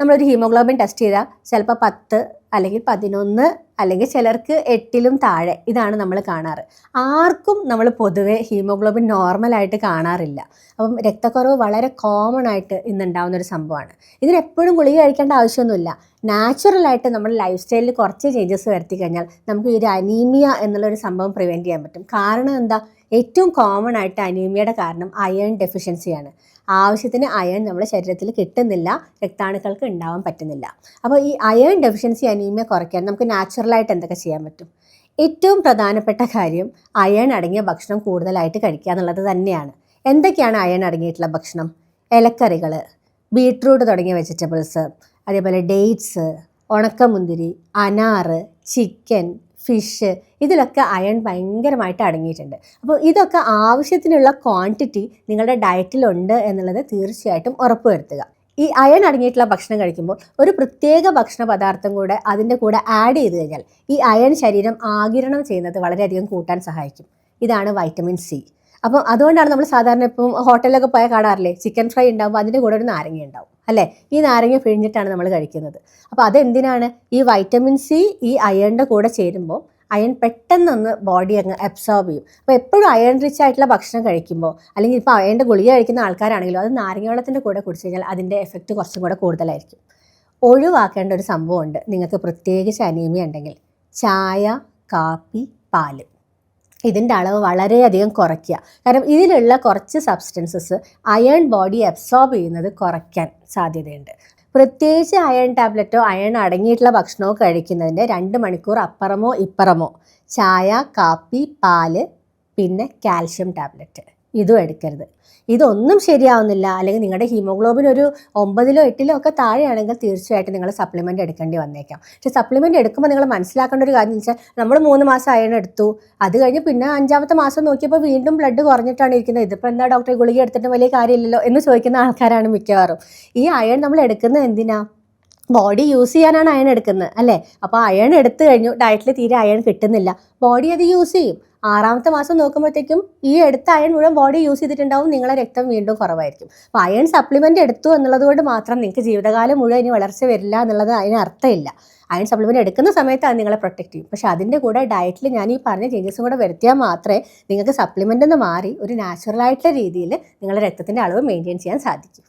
നമ്മളൊരു haemoglobin test ചെയ്താൽ ചിലപ്പോൾ പത്ത് അല്ലെങ്കിൽ പതിനൊന്ന് അല്ലെങ്കിൽ ചിലർക്ക് എട്ടിലും താഴെ ഇതാണ് നമ്മൾ കാണാറ്. ആർക്കും നമ്മൾ പൊതുവെ ഹീമോഗ്ലോബിൻ നോർമലായിട്ട് കാണാറില്ല. അപ്പം രക്തക്കുറവ് വളരെ കോമൺ ആയിട്ട് ഇന്നുണ്ടാവുന്ന ഒരു സംഭവമാണ്. ഇതിനെപ്പോഴും ഗുളിക കഴിക്കേണ്ട ആവശ്യമൊന്നുമില്ല. നാച്ചുറലായിട്ട് നമ്മുടെ ലൈഫ് സ്റ്റൈലിൽ കുറച്ച് ചേഞ്ചസ് വരുത്തി കഴിഞ്ഞാൽ നമുക്ക് ഈ ഒരു അനീമിയ എന്നുള്ളൊരു സംഭവം പ്രിവെന്റ് ചെയ്യാൻ പറ്റും. കാരണം എന്താ? ഏറ്റവും കോമൺ ആയിട്ട് അനീമിയയുടെ കാരണം അയൺ ഡെഫിഷ്യൻസിയാണ് ആവശ്യത്തിന് അയൺ നമ്മുടെ ശരീരത്തിൽ കിട്ടുന്നില്ല രക്താണുക്കൾക്ക് ഉണ്ടാവാൻ പറ്റുന്നില്ല. അപ്പോൾ ഈ അയൺ ഡെഫിഷ്യൻസി അനീമിയ കുറയ്ക്കാൻ നമുക്ക് നാച്ചുറലായിട്ട് എന്തൊക്കെ ചെയ്യാൻ പറ്റും? ഏറ്റവും പ്രധാനപ്പെട്ട കാര്യം അയൺ അടങ്ങിയ ഭക്ഷണം കൂടുതലായിട്ട് കഴിക്കുക എന്നുള്ളത് തന്നെയാണ്. എന്തൊക്കെയാണ് അയൺ അടങ്ങിയിട്ടുള്ള ഭക്ഷണം? ഇലക്കറികൾ ബീട്രൂട്ട് തുടങ്ങിയ വെജിറ്റബിൾസ് അതേപോലെ ഡേറ്റ്സ് ഉണക്കമുന്തിരി അനാറ് ചിക്കൻ ഫിഷ് ഇതിലൊക്കെ അയൺ ഭയങ്കരമായിട്ട് അടങ്ങിയിട്ടുണ്ട്. അപ്പോൾ ഇതൊക്കെ ആവശ്യത്തിനുള്ള ക്വാണ്ടിറ്റി നിങ്ങളുടെ ഡയറ്റിലുണ്ട് എന്നുള്ളത് തീർച്ചയായിട്ടും ഉറപ്പുവരുത്തുക. ഈ അയൺ അടങ്ങിയിട്ടുള്ള ഭക്ഷണം കഴിക്കുമ്പോൾ ഒരു പ്രത്യേക ഭക്ഷണ പദാർത്ഥം കൂടെ അതിന്റെ കൂടെ ആഡ് ചെയ്ത് കഴിഞ്ഞാൽ ഈ അയൺ ശരീരം ആകിരണം ചെയ്യുന്നത് വളരെയധികം കൂട്ടാൻ സഹായിക്കും. ഇതാണ് വൈറ്റമിൻ സി അപ്പം അതുകൊണ്ടാണ് നമ്മൾ സാധാരണ ഇപ്പം ഹോട്ടലിലൊക്കെ പോയാൽ കാണാറില്ലേ? ചിക്കൻ ഫ്രൈ ഉണ്ടാകുമ്പോൾ അതിന്റെ കൂടെ ഒരു നാരങ്ങ ഉണ്ടാവും. അല്ലേ? ഈ നാരങ്ങ പിഴിഞ്ഞിട്ടാണ് നമ്മൾ കഴിക്കുന്നത്. അപ്പോൾ അതെന്തിനാണ്? ഈ വൈറ്റമിൻ സി ഈ അയണിന്റെ കൂടെ ചേരുമ്പോൾ അയൺ പെട്ടെന്നൊന്ന് ബോഡി അങ്ങ് അബ്സോർബ് ചെയ്യും. അപ്പോൾ എപ്പോഴും അയൺ റിച്ച് ആയിട്ടുള്ള ഭക്ഷണം കഴിക്കുമ്പോൾ അല്ലെങ്കിൽ ഇപ്പോൾ അയണിന്റെ ഗുളിക കഴിക്കുന്ന ആൾക്കാരാണെങ്കിലും അത് നാരങ്ങ വെള്ളത്തിന്റെ കൂടെ കുടിച്ച് കഴിഞ്ഞാൽ അതിന്റെ എഫക്റ്റ് കുറച്ചും കൂടെ കൂടുതലായിരിക്കും. ഒഴിവാക്കേണ്ട ഒരു സംഭവമുണ്ട്. നിങ്ങൾക്ക് പ്രത്യേകിച്ച് അനീമിയ ഉണ്ടെങ്കിൽ ചായ കാപ്പി പാൽ. ഇതിന്റെ അളവ് വളരെയധികം കുറയ്ക്കുക. കാരണം ഇതിലുള്ള കുറച്ച് സബ്സ്റ്റൻസസ് അയൺ ബോഡി അബ്സോർബ് ചെയ്യുന്നത് കുറയ്ക്കാൻ സാധ്യതയുണ്ട്. പ്രത്യേകിച്ച് അയൺ ടാബ്ലറ്റോ അയൺ അടങ്ങിയിട്ടുള്ള ഭക്ഷണമോ കഴിക്കുന്നതിന്റെ രണ്ട് മണിക്കൂർ അപ്പുറമോ ഇപ്പുറമോ ചായ കാപ്പി പാൽ പിന്നെ കാൽഷ്യം ടാബ്ലറ്റ് ഇതും എടുക്കരുത്. ഇതൊന്നും ശരിയാവുന്നില്ല. അല്ലെങ്കിൽ നിങ്ങളുടെ ഹീമോഗ്ലോബിൻ ഒരു ഒമ്പതിലോ എട്ടിലോ ഒക്കെ താഴെയാണെങ്കിൽ തീർച്ചയായിട്ടും നിങ്ങൾ സപ്ലിമെന്റ് എടുക്കേണ്ടി വന്നേക്കാം. പക്ഷേ സപ്ലിമെന്റ് എടുക്കുമ്പോൾ നിങ്ങൾ മനസ്സിലാക്കേണ്ട ഒരു കാര്യം വെച്ചാൽ നമ്മൾ മൂന്ന് മാസം അയൺ എടുത്തു. അത് കഴിഞ്ഞ് പിന്നെ അഞ്ചാമത്തെ മാസം നോക്കിയപ്പോൾ വീണ്ടും ബ്ലഡ് കുറഞ്ഞിട്ടാണ് ഇരിക്കുന്നത്. ഇതിപ്പോൾ എന്താ ഡോക്ടറെ ഗുളിക എടുത്തിട്ട് വലിയ കാര്യമില്ലല്ലോ എന്ന് ചോദിക്കുന്ന ആൾക്കാരാണ് മിക്കവാറും. ഈ അയൺ നമ്മൾ എടുക്കുന്നത് എന്തിനാ? ബോഡി യൂസ് ചെയ്യാനാണ് അയൺ എടുക്കുന്നത് അല്ലേ? അപ്പോൾ അയൺ എടുത്തു കഴിഞ്ഞു. ഡയറ്റിൽ തീരെ അയൺ കിട്ടുന്നില്ല. ബോഡി അത് യൂസ് ചെയ്യും. ആറാമത്തെ മാസം നോക്കുമ്പോഴത്തേക്കും ഈ എടുത്ത അയൺ മുഴുവൻ ബോഡി യൂസ് ചെയ്തിട്ടുണ്ടാവും. നിങ്ങളെ രക്തം വീണ്ടും കുറവായിരിക്കും. അപ്പോൾ അയൺ സപ്ലിമെന്റ് എടുത്തു എന്നുള്ളത് കൊണ്ട് മാത്രം നിങ്ങൾക്ക് ജീവിതകാലം മുഴുവൻ ഇനി വളർച്ച വരില്ല എന്നുള്ളത് അതിന് അർത്ഥമില്ല. അയൺ സപ്ലിമെന്റ് എടുക്കുന്ന സമയത്ത് അത് നിങ്ങളെ പ്രൊട്ടക്ട് ചെയ്യും. പക്ഷേ അതിന്റെ കൂടെ ഡയറ്റിൽ ഞാൻ ഈ പറഞ്ഞ ചേഞ്ചസും കൂടെ വരുത്തിയാൽ മാത്രമേ നിങ്ങൾക്ക് സപ്ലിമെന്റ് എന്ന് മാറി ഒരു നാച്ചുറൽ ആയിട്ടുള്ള രീതിയിൽ നിങ്ങളുടെ രക്തത്തിന്റെ അളവ് മെയിന്റെയിൻ ചെയ്യാൻ സാധിക്കൂ.